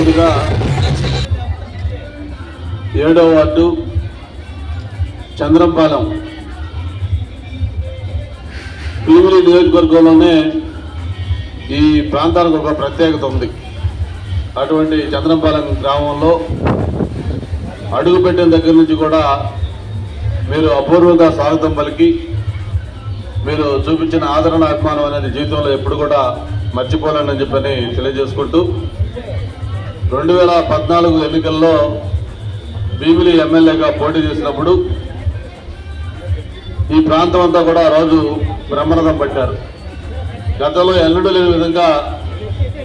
ముందుగా ఏడవ వార్డు చంద్రంపాలెం. భీమిలి నియోజకవర్గంలోనే ఈ ప్రాంతానికి ఒక ప్రత్యేకత ఉంది. అటువంటి చంద్రంపాలెం గ్రామంలో అడుగుపెట్టిన దగ్గర నుంచి కూడా మీరు అపూర్వంగా స్వాగతం పలికి మీరు చూపించిన ఆదరణ అభిమానం అనేది జీవితంలో ఎప్పుడు కూడా మర్చిపోలేనని చెప్పని తెలియజేసుకుంటూ రెండు వేల పద్నాలుగు ఎన్నికల్లో భీమిలి ఎమ్మెల్యేగా పోటీ చేసినప్పుడు ఈ ప్రాంతం అంతా కూడా రోజు బ్రహ్మరథం పట్టారు. గతంలో ఎన్నడూ లేని విధంగా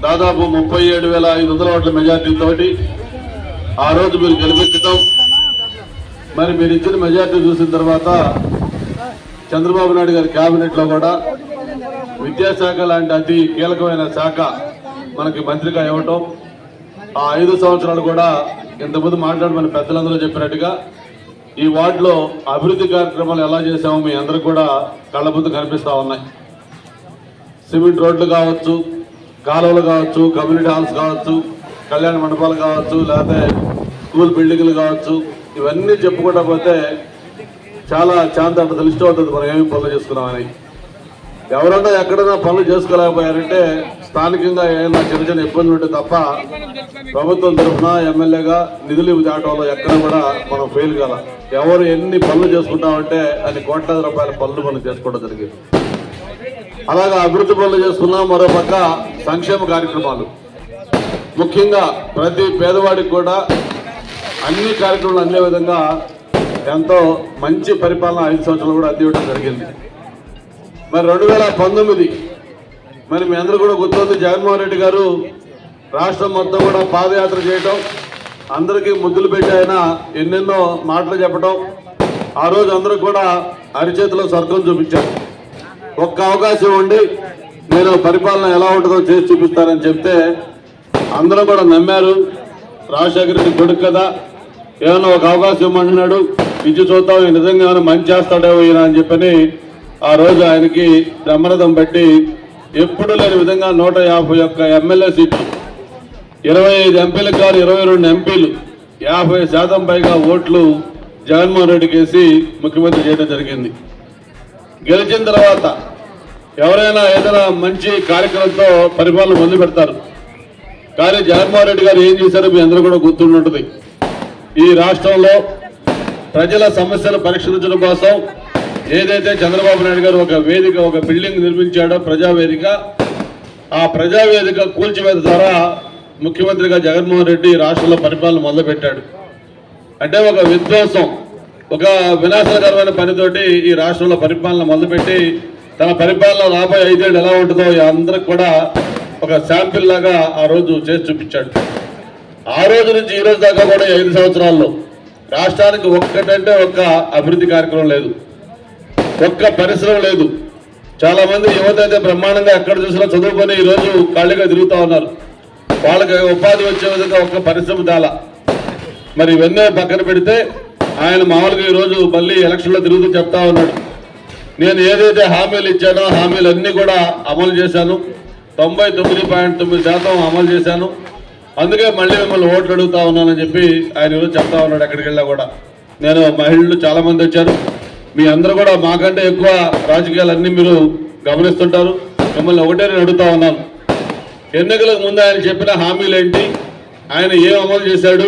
దాదాపు ముప్పై ఏడు వేల ఐదు వందల ఓట్ల మెజార్టీతోటి ఆ రోజు మీరు గెలిపించడం మరి మీరు ఇచ్చిన మెజార్టీ చూసిన తర్వాత చంద్రబాబు నాయుడు గారి క్యాబినెట్లో కూడా విద్యాశాఖ లాంటి అతి కీలకమైన శాఖ మనకి మంత్రిగా ఇవ్వటం ఆ ఐదు సంవత్సరాలు కూడా ఇంతకుముందు మాట్లాడమని పెద్దలందరూ చెప్పినట్టుగా ఈ వార్డులో అభివృద్ధి కార్యక్రమాలు ఎలా చేశామో మీ అందరికి కూడా కళ్ళ ముందు కనిపిస్తా ఉన్నాయి. సిమెంట్ రోడ్లు కావచ్చు కాలువలు కావచ్చు కమ్యూనిటీ హాల్స్ కావచ్చు కళ్యాణ మండపాలు కావచ్చు లేకపోతే స్కూల్ బిల్డింగ్లు కావచ్చు ఇవన్నీ చెప్పుకుంటా పోతే చాలా చాలా అంత తెలిసి అవుతుంది మనం ఏమి పనులు చేసుకున్నామని. ఎవరన్నా ఎక్కడైనా పనులు చేసుకోలేకపోయారంటే స్థానికంగా ఏమైనా చిన్న చిన్న ఇబ్బందులు ఉంటే తప్ప ప్రభుత్వం తరఫున ఎమ్మెల్యేగా నిధులు దాటంలో ఎక్కడ కూడా మనం ఫెయిల్ కాల. ఎవరు ఎన్ని పనులు చేసుకుంటామంటే అది కోట్లాది రూపాయల పనులు మనం చేసుకోవడం జరిగింది. అలాగా అభివృద్ధి పనులు చేసుకున్నాం మరో పక్క సంక్షేమ కార్యక్రమాలు. ముఖ్యంగా ప్రతి పేదవాడికి కూడా అన్ని కార్యక్రమాలు అందే విధంగా ఎంతో మంచి పరిపాలన ఐదు సంవత్సరాలు కూడా అందివ్వడం జరిగింది. మరి రెండు వేల పంతొమ్మిది. మరి మీ అందరూ కూడా గుర్తుంది జగన్మోహన్ రెడ్డి గారు రాష్ట్రం మొత్తం కూడా పాదయాత్ర చేయటం అందరికీ ముద్దులు పెట్టి ఆయన ఎన్నెన్నో మాటలు చెప్పటం ఆ రోజు అందరూ కూడా అరిచేతిలో స్వర్గం చూపించారు. ఒక్క అవకాశం ఉండి నేను పరిపాలన ఎలా ఉంటుందో చేసి చూపిస్తానని చెప్తే అందరూ కూడా నమ్మారు. రాజశేఖర రెడ్డి కొడుకు కదా ఏమైనా ఒక అవకాశం ఇవ్వమంటున్నాడు ఇచ్చి చూద్దాం నిజంగా ఏమైనా మంచి చేస్తాడేమో ఈయన అని చెప్పని ఆ రోజు ఆయనకి బ్రహ్మరథం బట్టి ఎప్పుడు లేని విధంగా నూట యాభై ఒక్క ఎమ్మెల్యే సీట్లు ఇరవై ఐదు ఎంపీలకు కాదు ఇరవై రెండు ఎంపీలు యాభై శాతం పైగా ఓట్లు జగన్మోహన్ రెడ్డికి వేసి ముఖ్యమంత్రి చేయడం జరిగింది. గెలిచిన తర్వాత ఎవరైనా ఏదైనా మంచి కార్యక్రమంతో పరిపాలన మొదలు పెడతారు. కానీ జగన్మోహన్ రెడ్డి గారు ఏం చేశారో మీ అందరూ కూడా గుర్తుంటుంది ఈ రాష్ట్రంలో ప్రజల సమస్యలు పరిష్కరించడం కోసం ఏదైతే చంద్రబాబు నాయుడు గారు ఒక వేదిక ఒక బిల్డింగ్ నిర్మించాడో ప్రజావేదిక ఆ ప్రజావేదిక కూల్చివేత ద్వారా ముఖ్యమంత్రిగా జగన్మోహన్ రెడ్డి రాష్ట్రంలో పరిపాలన మొదలుపెట్టాడు. అంటే ఒక విధ్వంసం ఒక వినాశకరమైన పనితోటి ఈ రాష్ట్రంలో పరిపాలన మొదలుపెట్టి తన పరిపాలన రాబోయే ఐదేళ్ళు ఎలా ఉంటుందో అందరికి కూడా ఒక శాంపిల్ లాగా ఆ రోజు చేసి చూపించాడు. ఆ రోజు నుంచి ఈ రోజు దాకా కూడా ఐదు సంవత్సరాల్లో రాష్ట్రానికి ఒక్కటంటే ఒక్క అభివృద్ధి కార్యక్రమం లేదు. ఒక్క పరిశ్రమ లేదు. చాలా మంది యువత అయితే బ్రహ్మాండంగా ఎక్కడ చూసినా చదువుకొని ఈ రోజు ఖాళీగా తిరుగుతూ ఉన్నారు. వాళ్ళకి ఉపాధి వచ్చే విధంగా ఒక్క పరిశ్రమ చాలా మరి ఇవన్నీ పక్కన పెడితే ఆయన మామూలుగా ఈరోజు మళ్ళీ ఎలక్షన్లో తిరుగుతూ చెప్తా ఉన్నాడు. నేను ఏదైతే హామీలు ఇచ్చానో హామీలు అన్నీ కూడా అమలు చేశాను. తొంభై తొమ్మిది పాయింట్ తొమ్మిది శాతం అమలు చేశాను. అందుకే మళ్ళీ మిమ్మల్ని ఓట్లు అడుగుతా ఉన్నానని చెప్పి ఆయన ఈరోజు చెప్తా ఉన్నాడు ఎక్కడికి వెళ్ళా కూడా. నేను మహిళలు చాలామంది వచ్చారు. మీ అందరూ కూడా మాకంటే ఎక్కువ రాజకీయాలన్నీ మీరు గమనిస్తుంటారు. మిమ్మల్ని ఒకటే నేను అడుగుతా ఉన్నాను. ఎన్నికలకు ముందు ఆయన చెప్పిన హామీలు ఏంటి ఆయన ఏం అమలు చేశాడు?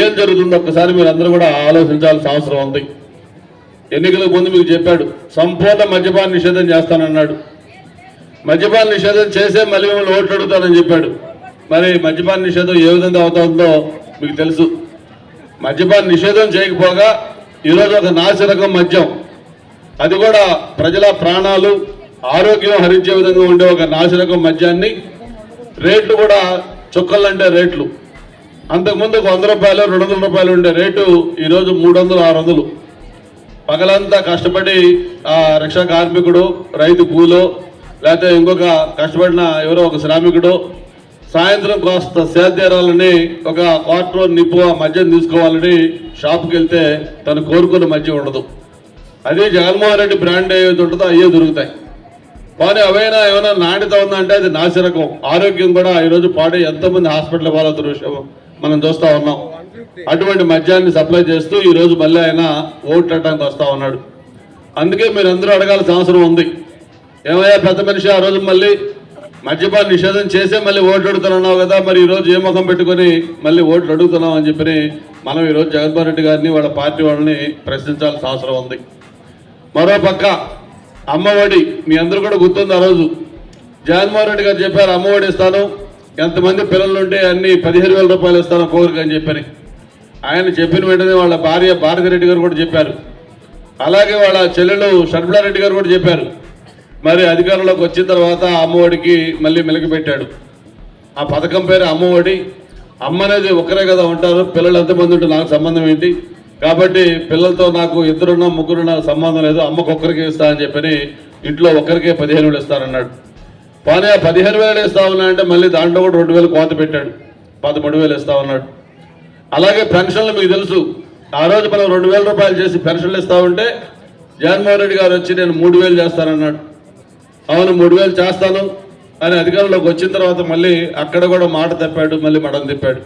ఏం జరుగుతుందో ఒక్కసారి మీరు అందరూ కూడా ఆలోచించాల్సిన అవసరం ఉంది. ఎన్నికలకు ముందు మీకు చెప్పాడు సంపూర్ణ మద్యపాన నిషేధం చేస్తానన్నాడు. మద్యపాన నిషేధం చేసే మళ్ళీ మిమ్మల్ని ఓట్లు అడుగుతానని చెప్పాడు. మరి మద్యపాన నిషేధం ఏ విధంగా అవుతుందో మీకు తెలుసు. మద్యపాన నిషేధం చేయకపోగా ఈరోజు ఒక నాసిరకం మద్యం. అది కూడా ప్రజల ప్రాణాలు ఆరోగ్యం హరించే విధంగా ఉండే ఒక నాసిరకం మద్యాన్ని. రేట్లు కూడా చుక్కలంటే రేట్లు. అంతకుముందు ఒక వంద రూపాయలు రెండు వందల రూపాయలు ఉండే రేటు ఈరోజు మూడు వందలు ఆరు వందలు. పగలంతా కష్టపడి ఆ రిక్షా కార్మికుడు రైతు కూలో లేకపోతే ఇంకొక కష్టపడిన ఎవరో ఒక శ్రామికుడు సాయంత్రం కాస్త సేద్యారాలని ఒక క్వార్టర్ నిప్పు ఆ మద్యం తీసుకోవాలని షాప్కి వెళ్తే తను కోరుకున్న మద్యం ఉండదు. అదే జగన్మోహన్ రెడ్డి బ్రాండ్ ఏది ఉంటుందో అయ్యే దొరుకుతాయి. కానీ అవైనా ఏమైనా నాణ్యత ఉందంటే అది నాసిరకం. ఆరోగ్యం కూడా ఈరోజు పాడే ఎంతోమంది హాస్పిటల్ పాలవుతున్న విషయం మనం చూస్తా ఉన్నాం. అటువంటి మద్యాన్ని సప్లై చేస్తూ ఈరోజు మళ్ళీ ఆయన ఓట్లడానికి వస్తూ ఉన్నాడు. అందుకే మీరు అందరూ అడగాల్సిన అవసరం ఉంది. ఏమయ్యా పెద్ద మనిషి ఆ రోజు మళ్ళీ మద్యపాన నిషేధం చేసే మళ్ళీ ఓట్లు అడుగుతున్నావు కదా మరి ఈరోజు ఏ ముఖం పెట్టుకొని మళ్ళీ ఓట్లు అడుగుతున్నాం అని చెప్పి మనం ఈరోజు జగన్మోహన్ రెడ్డి గారిని వాళ్ళ పార్టీ వాళ్ళని ప్రశ్నించాల్సిన అవసరం ఉంది. మరో పక్క అమ్మఒడి మీ అందరూ కూడా గుర్తుంది ఆ రోజు. జగన్మోహన్ రెడ్డి గారు చెప్పారు అమ్మఒడి ఇస్తాను ఎంతమంది పిల్లలు ఉంటే అన్ని పదిహేను వేల రూపాయలు ఇస్తాను ఒక్కొక్కరికి అని చెప్పని. ఆయన చెప్పిన వెంటనే వాళ్ళ భార్య భారతిరెడ్డి గారు కూడా చెప్పారు. అలాగే వాళ్ళ చెల్లెలు షర్మిలారెడ్డి గారు కూడా చెప్పారు. మరి అధికారంలోకి వచ్చిన తర్వాత అమ్మఒడికి మళ్ళీ మెలకు పెట్టాడు ఆ పథకం పేరు అమ్మఒడి. అమ్మ అనేది ఒకరే కదా ఉంటారు. పిల్లలు ఎంతమంది ఉంటే నాకు సంబంధం ఏంటి? కాబట్టి పిల్లలతో నాకు ఇద్దరున్నా ముగ్గురున్నా సంబంధం లేదు. అమ్మకు ఒక్కరికి ఇస్తా అని చెప్పని ఇంట్లో ఒక్కరికే పదిహేను వేలు ఇస్తానన్నాడు. కానీ ఆ పదిహేను వేలు ఇస్తా ఉన్నా అంటే మళ్ళీ దాంట్లో కూడా రెండు వేలు కోత పెట్టాడు. పదమూడు వేలు ఇస్తా ఉన్నాడు. అలాగే పెన్షన్లు మీకు తెలుసు. ఆ రోజు మనం రెండు వేల రూపాయలు చేసి పెన్షన్లు ఇస్తా ఉంటే జగన్మోహన్ రెడ్డి గారు వచ్చి నేను మూడు వేలు చేస్తానన్నాడు. అవును మూడు వేలు చేస్తాను అని అధికారంలోకి వచ్చిన తర్వాత మళ్ళీ అక్కడ కూడా మాట తప్పాడు మళ్ళీ మడం తిప్పాడు.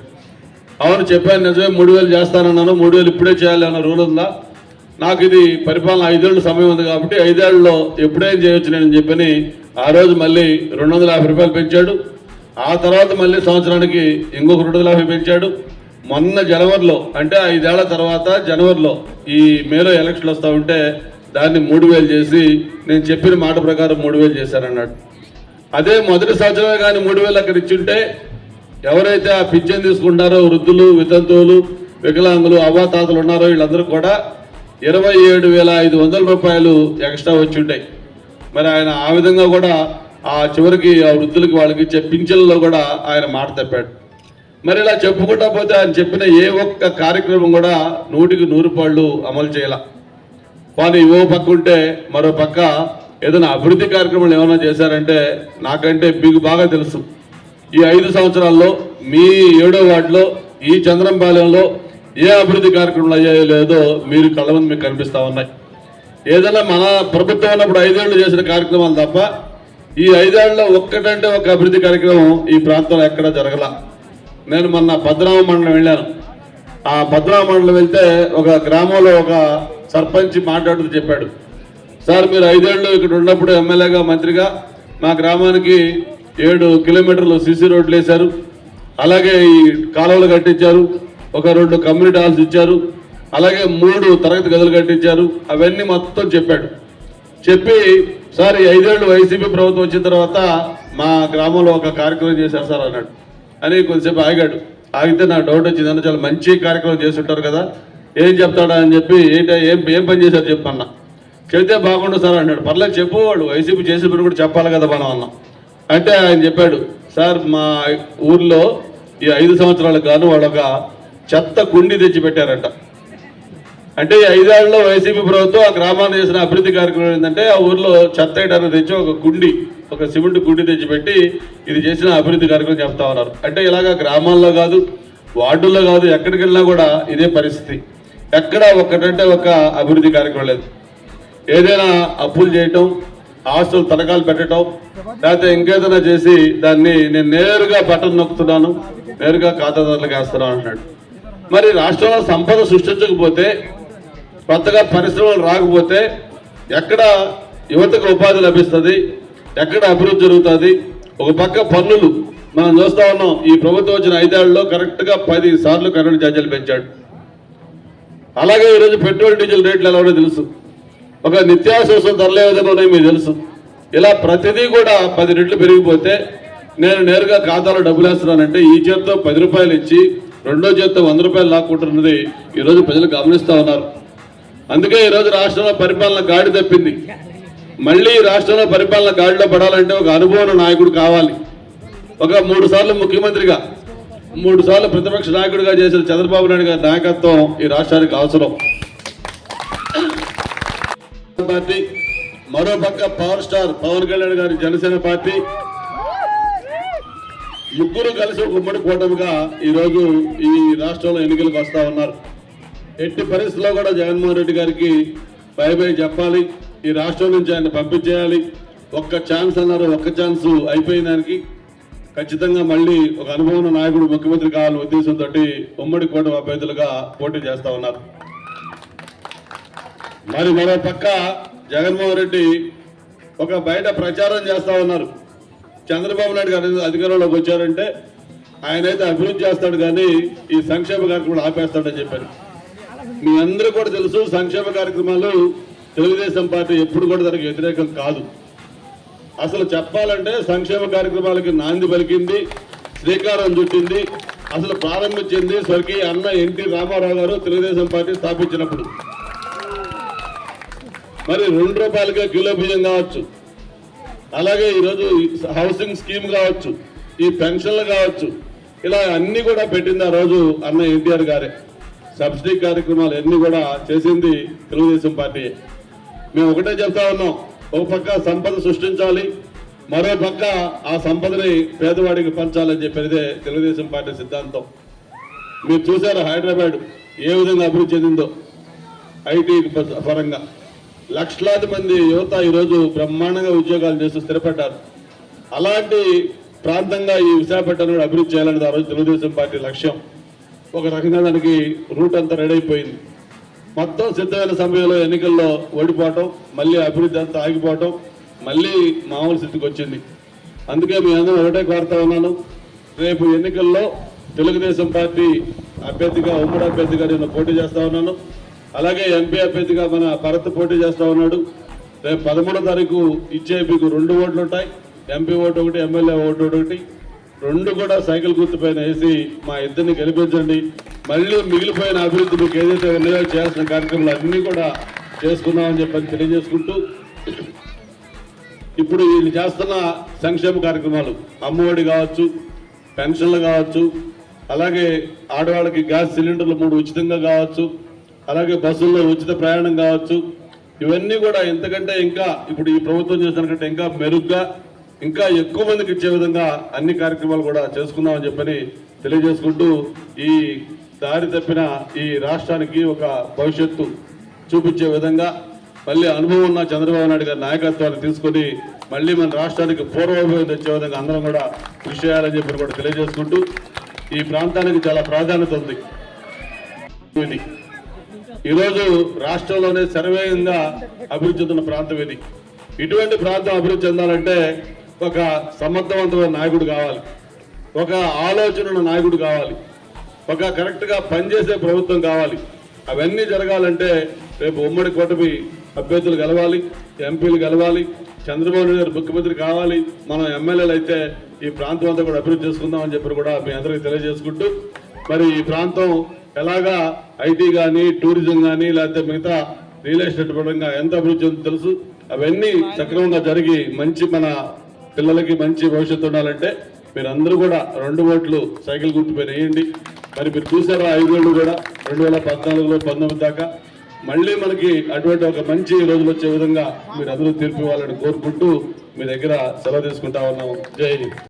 అవును చెప్పాను నిజమే మూడు వేలు చేస్తానన్నాను మూడు వేలు ఇప్పుడే చేయాలి అన్న రూల్ ఉందా? నాకు ఇది పరిపాలన ఐదేళ్ళు సమయం ఉంది కాబట్టి ఐదేళ్ళలో ఎప్పుడేం చేయొచ్చు నేను చెప్పని ఆ రోజు మళ్ళీ రెండు వందల యాభై రూపాయలు పెంచాడు. ఆ తర్వాత మళ్ళీ సంవత్సరానికి ఇంకొక రెండు వందల యాభై పెంచాడు. మొన్న జనవరిలో అంటే ఐదేళ్ళ తర్వాత జనవరిలో ఈ మేలో ఎలక్షన్లు వస్తూ ఉంటే దాన్ని మూడు వేలు చేసి నేను చెప్పిన మాట ప్రకారం మూడు వేలు చేశానన్నాడు. అదే మొదటి సంవత్సరమే కానీ మూడు వేలు అక్కడ ఇచ్చుంటే ఎవరైతే ఆ పింఛన్ తీసుకుంటారో వృద్ధులు వితంతువులు వికలాంగులు అవ్వాతాతలు ఉన్నారో వీళ్ళందరూ కూడా ఇరవై ఏడు వేల ఐదు వందల రూపాయలు ఎక్స్ట్రా వచ్చి ఉంటాయి. మరి ఆయన ఆ విధంగా కూడా ఆ చివరికి ఆ వృద్ధులకి వాళ్ళకి ఇచ్చే పింఛన్లో కూడా ఆయన మాట తప్పాడు. మరి ఇలా చెప్పుకుంటా పోతే ఆయన చెప్పిన ఏ ఒక్క కార్యక్రమం కూడా నూటికి నూరు పాళ్ళు అమలు చేయాల. కానీ ఓ పక్క ఉంటే మరో పక్క ఏదైనా అభివృద్ధి కార్యక్రమాలు ఏమైనా చేశారంటే నాకంటే మీకు బాగా తెలుసు. ఈ ఐదు సంవత్సరాల్లో మీ ఏడో వార్డులో ఈ చంద్రంపాలెంలో ఏ అభివృద్ధి కార్యక్రమాలు అయ్యాయో లేదో మీరు కళ్ళ ముందు మీకు కనిపిస్తూ ఉన్నాయి. ఏదైనా మన ప్రభుత్వం ఉన్నప్పుడు ఐదేళ్ళు చేసిన కార్యక్రమాలు తప్ప ఈ ఐదేళ్ళలో ఒక్కటంటే ఒక అభివృద్ధి కార్యక్రమం ఈ ప్రాంతంలో ఎక్కడ జరగల. నేను మొన్న భద్రామ మండలం వెళ్ళాను. ఆ భద్రామండలం వెళ్తే ఒక గ్రామంలో ఒక సర్పంచ్ మాట్లాడుతూ చెప్పాడు. సార్ మీరు ఐదేళ్ళు ఇక్కడ ఉన్నప్పుడు ఎమ్మెల్యేగా మంత్రిగా మా గ్రామానికి ఏడు కిలోమీటర్లు సీసీ రోడ్లు వేశారు. అలాగే ఈ కాలువలు కట్టించారు. ఒక రెండు కమ్యూనిటీ హాల్స్ ఇచ్చారు. అలాగే మూడు తరగతి గదులు కట్టించారు. అవన్నీ మొత్తం చెప్పాడు. చెప్పి సార్ ఈ ఐదేళ్ళు వైసీపీ ప్రభుత్వం వచ్చిన తర్వాత మా గ్రామంలో ఒక కార్యక్రమం చేశారు సార్ అన్నాడు. అని కొద్దిసేపు ఆగాడు. ఆగితే నాకు డౌట్ వచ్చింది అన్న చాలా మంచి కార్యక్రమం చేసి ఉంటారు కదా. ఏం చెప్తాడా అని చెప్పి ఏంటి ఏం ఏం పని చేశారు చెప్పన్నా చెబితే బాగుండు సార్ అన్నాడు. పర్లేదు చెప్పు వాడు. వైసీపీ చేసిన పని కూడా చెప్పాలి కదా మనం అన్న. అంటే ఆయన చెప్పాడు సార్ మా ఊర్లో ఈ ఐదు సంవత్సరాలకు గాను వాళ్ళు ఒక చెత్త కుండి తెచ్చి పెట్టారంట అంటే ఈ ఐదేళ్ళలో వైసీపీ ప్రభుత్వం ఆ గ్రామాన్ని చేసిన అభివృద్ధి కార్యక్రమం ఏంటంటే ఆ ఊర్లో చెత్త వేయడానికి తెచ్చి ఒక గుండి ఒక సిమెంట్ గుడి తెచ్చిపెట్టి ఇది చేసిన అభివృద్ధి కార్యక్రమం చెప్తా ఉన్నారు. అంటే ఇలాగా గ్రామాల్లో కాదు వార్డుల్లో కాదు ఎక్కడికి వెళ్ళినా కూడా ఇదే పరిస్థితి. ఎక్కడ ఒక్కటంటే ఒక అభివృద్ధి కార్యక్రమం లేదు. ఏదైనా అప్పులు చేయటం ఆస్తులు తనఖాలు పెట్టడం లేకపోతే ఇంకేదైనా చేసి దాన్ని నేను నేరుగా బటన్ నొక్కుతున్నాను నేరుగా ఖాతాదారులకు వేస్తున్నాను అంటున్నాడు. మరి రాష్ట్రంలో సంపద సృష్టించకపోతే కొత్తగా పరిశ్రమలు రాకపోతే ఎక్కడ యువతకు ఉపాధి లభిస్తుంది? ఎక్కడ అభివృద్ధి జరుగుతుంది? ఒక పక్క పన్నులు మనం చూస్తా ఉన్నాం. ఈ ప్రభుత్వం వచ్చిన ఐదేళ్ళలో కరెక్ట్గా పది సార్లు కరెంటు ఛార్జీలు పెంచాడు. అలాగే ఈరోజు పెట్రోల్ డీజిల్ రేట్లు ఎలా ఉన్నాయో తెలుసు. ఒక నిత్యావసర ధరలు ఏ విధంగా ఉన్నాయో మీకు తెలుసు. ఇలా ప్రతిదీ కూడా పది రెట్లు పెరిగిపోతే నేను నేరుగా ఖాతాలో డబ్బులు వేస్తున్నానంటే ఈ చేత్తో పది రూపాయలు ఇచ్చి రెండో చేత్తో వంద రూపాయలు లాక్కుంటున్నది ఈరోజు ప్రజలు గమనిస్తూ ఉన్నారు. అందుకే ఈరోజు రాష్ట్రంలో పరిపాలన గాడి తప్పింది. మళ్ళీ ఈ రాష్ట్రంలో పరిపాలన గాడిలో పడాలంటే ఒక అనుభవం నాయకుడు కావాలి. ఒక మూడు సార్లు ముఖ్యమంత్రిగా మూడు సార్లు ప్రతిపక్ష నాయకుడిగా చేసిన చంద్రబాబు నాయుడు గారి నాయకత్వం ఈ రాష్ట్రానికి అవసరం. పార్టీ మరో పక్క పవర్ స్టార్ పవన్ కళ్యాణ్ గారి జనసేన పార్టీ. ముగ్గురు కలిసి ఉమ్మడి కూటమిగా ఈరోజు ఈ రాష్ట్రంలో ఎన్నికలకు వస్తా ఉన్నారు. ఎట్టి పరిస్థితుల్లో కూడా జగన్మోహన్ రెడ్డి గారికి బై బై చెప్పాలి. ఈ రాష్ట్రం నుంచి ఆయన పంపించేయాలి. ఒక్క ఛాన్స్ అన్నారు ఒక్క ఛాన్స్ అయిపోయిన దానికి. ఖచ్చితంగా మళ్ళీ ఒక అనుభవం నాయకుడు ముఖ్యమంత్రి కావాలని ఉద్దేశంతో ఉమ్మడి కూటమి అభ్యర్థులుగా పోటీ చేస్తా ఉన్నారు. మరి మరో పక్క జగన్మోహన్ రెడ్డి ఒక బయట ప్రచారం చేస్తా ఉన్నారు. చంద్రబాబు నాయుడు గారు అధికారంలోకి వచ్చారంటే ఆయన అయితే అభివృద్ధి చేస్తాడు కానీ ఈ సంక్షేమ కార్యక్రమాలు ఆపేస్తాడని చెప్పారు. మీ అందరూ కూడా తెలుసు సంక్షేమ కార్యక్రమాలు తెలుగుదేశం పార్టీ ఎప్పుడు కూడా దానికి వ్యతిరేకం కాదు. అసలు చెప్పాలంటే సంక్షేమ కార్యక్రమాలకి నాంది పలికింది శ్రీకారం చుట్టింది అసలు ప్రారంభించింది స్వర్గీయ అన్న ఎన్టీ రామారావు గారు తెలుగుదేశం పార్టీ స్థాపించినప్పుడు. మరి రెండు రూపాయలకే కిలో బియ్యం కావచ్చు. అలాగే ఈరోజు హౌసింగ్ స్కీమ్ కావచ్చు ఈ పెన్షన్లు కావచ్చు ఇలా అన్ని కూడా పెట్టింది ఆ రోజు అన్న ఎన్టీఆర్ గారే. సబ్సిడీ కార్యక్రమాలు అన్ని కూడా చేసింది తెలుగుదేశం పార్టీ. మేము ఒకటే చెప్తా ఉన్నాం. ఒక పక్క సంపద సృష్టించాలి మరో పక్క ఆ సంపదని పేదవాడికి పంచాలని చెప్పేదే తెలుగుదేశం పార్టీ సిద్ధాంతం. మీరు చూసారు హైదరాబాద్ ఏ విధంగా అభివృద్ధి చెందిందో? ఐటీ పరంగా. లక్షలాది మంది యువత ఈరోజు బ్రహ్మాండంగా ఉద్యోగాలు చేస్తూ స్థిరపడ్డారు. అలాంటి ప్రాంతంగా ఈ విశాఖపట్నం అభివృద్ధి చేయాలనేది ఆ రోజు తెలుగుదేశం పార్టీ లక్ష్యం. ఒక రకంగా దానికి రూట్ అంతా రెడీ అయిపోయింది. మొత్తం సిద్ధమైన సమయంలో ఎన్నికల్లో ఓడిపోవటం మళ్ళీ అభివృద్ధి అంతా ఆగిపోవటం మళ్ళీ మామూలు స్థితికి వచ్చింది. అందుకే మీ అందరూ ఒకటే కోరుతా ఉన్నాను. రేపు ఎన్నికల్లో తెలుగుదేశం పార్టీ అభ్యర్థిగా ఉమ్మడి అభ్యర్థిగా నేను పోటీ చేస్తా ఉన్నాను. అలాగే ఎంపీ అభ్యర్థిగా మన భరత్ పోటీ చేస్తా ఉన్నాడు. రేపు పదమూడో తారీఖు ఇచ్చే మీకు రెండు ఓట్లు ఉంటాయి. ఎంపీ ఓటు ఒకటి ఎమ్మెల్యే ఓటు ఒకటి. రెండు కూడా సైకిల్ గుర్తుపైన వేసి మా ఇద్దరిని గెలిపించండి. మళ్ళీ మిగిలిపోయిన అభివృద్ధి మీకు ఏదైతే ఉన్నాయో చేసిన కార్యక్రమాలు అన్నీ కూడా చేసుకున్నామని చెప్పని తెలియజేసుకుంటూ ఇప్పుడు వీళ్ళు చేస్తున్న సంక్షేమ కార్యక్రమాలు అమ్మఒడి కావచ్చు పెన్షన్లు కావచ్చు అలాగే ఆడవాళ్ళకి గ్యాస్ సిలిండర్లు మూడు ఉచితంగా కావచ్చు అలాగే బస్సుల్లో ఉచిత ప్రయాణం కావచ్చు ఇవన్నీ కూడా ఎంతకంటే ఇంకా ఇప్పుడు ఈ ప్రభుత్వం చేసిన కంటే ఇంకా మెరుగ్గా ఇంకా ఎక్కువ మందికి ఇచ్చే విధంగా అన్ని కార్యక్రమాలు కూడా చేసుకుందామని చెప్పని తెలియజేసుకుంటూ ఈ దారి తప్పిన ఈ రాష్ట్రానికి ఒక భవిష్యత్తు చూపించే విధంగా మళ్ళీ అనుభవం ఉన్న చంద్రబాబు నాయుడు గారి నాయకత్వాన్ని తీసుకొని మళ్ళీ మన రాష్ట్రానికి పూర్వభావం తెచ్చే విధంగా అందరం కూడా కృషి చేయాలని చెప్పి కూడా తెలియజేసుకుంటూ ఈ ప్రాంతానికి చాలా ప్రాధాన్యత ఉంది. ఇది ఈరోజు రాష్ట్రంలోనే శరవేగంగా అభివృద్ధి చెందిన ప్రాంతం ఇది. ఇటువంటి ప్రాంతం అభివృద్ధి చెందాలంటే ఒక సమర్థవంతమైన నాయకుడు కావాలి. ఒక ఆలోచన నాయకుడు కావాలి. ఒక కరెక్ట్గా పనిచేసే ప్రభుత్వం కావాలి. అవన్నీ జరగాలంటే రేపు ఉమ్మడి కూటమి అభ్యర్థులు గెలవాలి ఎంపీలు గెలవాలి చంద్రబాబు నాయుడు గారు ముఖ్యమంత్రి కావాలి మనం ఎమ్మెల్యేలు అయితే ఈ ప్రాంతం అంతా కూడా అభివృద్ధి చేసుకుందామని చెప్పి కూడా మీ అందరికీ తెలియజేసుకుంటూ మరి ఈ ప్రాంతం ఎలాగా ఐటీ కానీ టూరిజం కానీ లేకపోతే మిగతా రియల్ ఎస్టేట్ పరంగా ఎంత అభివృద్ధి ఉందో తెలుసు. అవన్నీ సక్రమంగా జరిగి మంచి మన పిల్లలకి మంచి భవిష్యత్తు ఉండాలంటే మీరు అందరూ కూడా రెండు ఓట్లు సైకిల్ గుర్తుపైన వేయండి మరి మీరు చూసారా ఐదేళ్ళు కూడా రెండు వేల పద్నాలుగులో పంతొమ్మిది దాకా మళ్ళీ మనకి అటువంటి ఒక మంచి రోజులు వచ్చే విధంగా మీరు అందరూ తీర్పు ఇవ్వాలని కోరుకుంటూ మీ దగ్గర సెలవు తీసుకుంటా ఉన్నాము. జై